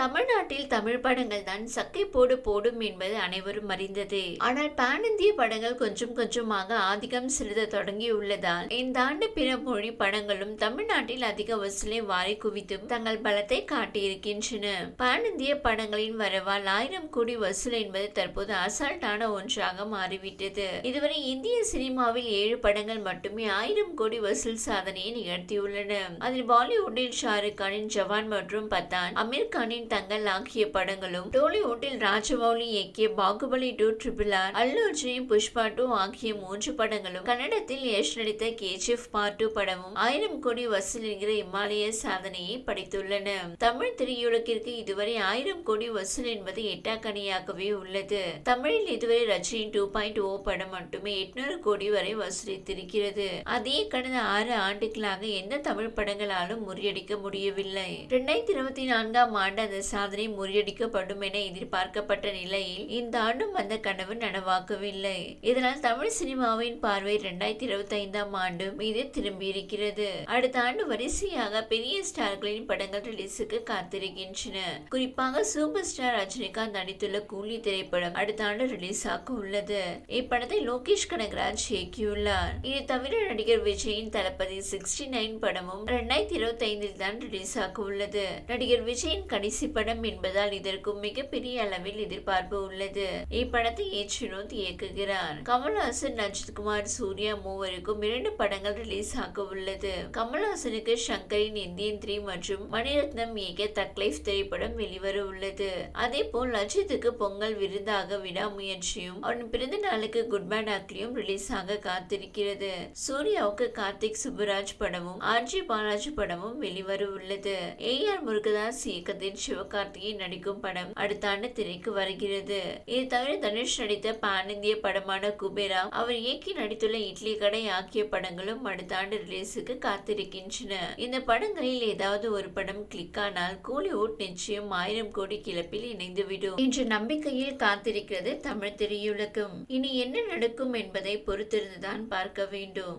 தமிழ்நாட்டில் தமிழ் படங்கள் தான் சக்கை போடு போடும் என்பது அனைவரும் அறிந்தது. ஆனால் பேன் இந்திய படங்கள் கொஞ்சம் கொஞ்சமாக ஆதிக்கம் செலுத்த தொடங்கியுள்ளதால் இந்த ஆண்டு பிற மொழி படங்களும் தமிழ்நாட்டில் அதிக வசூலை வாரி குவித்தும் தங்கள் பலத்தை காட்டியிருக்கின்றன. பேன் இந்திய படங்களின் வரவால் ஆயிரம் கோடி வசூல் என்பது தற்போது அசால்ட்டான ஒன்றாக மாறிவிட்டது. இதுவரை இந்திய சினிமாவில் ஏழு படங்கள் மட்டுமே ஆயிரம் கோடி வசூல் சாதனையை நிகழ்த்தியுள்ளன. அதில் பாலிவுட்டில் ஷாருக் கானின் ஜவான் மற்றும் பத்தான் அமீர் கானின் தங்கள் ஆகிய படங்களும் டோலிவுட்டில் ராஜமௌலி இயக்கிய Baahubali two triple R Allu அர்ஜுனின் Pushpa two ஆகிய மூன்று படங்களும் கன்னடத்தில் யஷ் நடித்த கேஜிஎஃப் பார்ட் டூ படமும் ஆயிரம் கோடி வசூல் என்கிற இமாலய சாதனையை படைத்துள்ளன. தமிழ் திரையுலகிற்கு இதுவரை ஆயிரம் கோடி வசூல் என்பது எட்டாக்கணியாகவே உள்ளது. தமிழில் இதுவரை ரஜினி டூ பாயிண்ட் ஓ படம் மட்டுமே எட்நூறு கோடி வரை வசூலித்திருக்கிறது. அதே கடந்த ஆறு ஆண்டுகளாக எந்த தமிழ் படங்களாலும் முறியடிக்க முடியவில்லை. இரண்டாயிரத்தி இருபத்தி நான்காம் ஆண்டு அந்த சாதனை முறியடிக்கப்படும் என எதிர்பார்க்கப்பட்ட நிலையில் இந்த ஆண்டும் அந்த கனவு நனவாக்கவில்லை. இதனால் தமிழ் சினிமாவின் பார்வை இரண்டாயிரத்தி இருபத்தி ஐந்தாம் ஆண்டு மீது திரும்பியிருக்கிறது. அடுத்த ஆண்டு வரிசையாக பெரிய ஸ்டார்களின் படங்கள் ரிலீஸுக்கு காத்திருக்கின்றன. குறிப்பாக சூப்பர் ஸ்டார் ரஜினிகாந்த் நடித்துள்ள கூலி திரைப்படம் அடுத்த ஆண்டு ரிலீஸ் ஆக உள்ளது. இப்படத்தை லோகேஷ் கனகராஜ் இயக்கியுள்ளார். இது தவிர நடிகர் விஜயின் தளபதி சிக்ஸ்டி நைன் படமும் இரண்டாயிரத்தி இருபத்தி ஐந்தில் தான் ரிலீஸ் ஆக உள்ளது. நடிகர் விஜயின் கடைசி படம் என்பதால் இதற்கும் மிகப்பெரிய அளவில் எதிர்பார்ப்பு உள்ளது. இப்படத்தை ஏச் வினோத் இயக்குகிறார். கமல்ஹாசன் அஜித்குமார் சூர்யா மூவருக்கும் இரண்டு படங்கள் ரிலீஸ் ஆக உள்ளது. கமல்ஹாசனுக்கு சங்கரின் இந்தியன் த்ரீ மற்றும் மணிரத்னம் இயக்கிய தக்லைஃப் திரைப்படம் வெளிவர உள்ளது. அதே போல் அஜித்துக்கு பொங்கல் விருந்தாக விடாமுயற்சியும் அவன் பிறந்த நாளுக்கு குட் பேட் அக்லியும் ரிலீஸ் ஆக காத்திருக்கிறது. சூர்யாவுக்கு கார்த்திக் சுப்புராஜ் படமும் ஆர்ஜி பாலாஜி படமும் வெளிவர உள்ளது. ஏ ஆர் முருகதாஸ் இயக்கத்தில் சிவகார்த்திகேயன் நடிக்கும் படம் அடுத்த ஆண்டு திரைக்கு வருகிறது. இது தவிர தனுஷ் நடித்த பான் இந்திய படமான குபேரா அவர் இயக்கி நடித்துள்ள இட்லி கடை ஆகிய படங்களும் அடுத்த ஆண்டு ரிலீஸுக்கு காத்திருக்கின்றன. இந்த படங்களில் ஏதாவது ஒரு படம் கிளிக் ஆனால் கோலிவுட் நிச்சயம் ஆயிரம் கோடி கிளப்பில் இணைந்துவிடும். என்ற நம்பிக்கையில் காத்திருக்கிறது தமிழ் திரையுலகம். இனி என்ன நடக்கும் என்பதை பொறுத்திருந்துதான் பார்க்க வேண்டும்.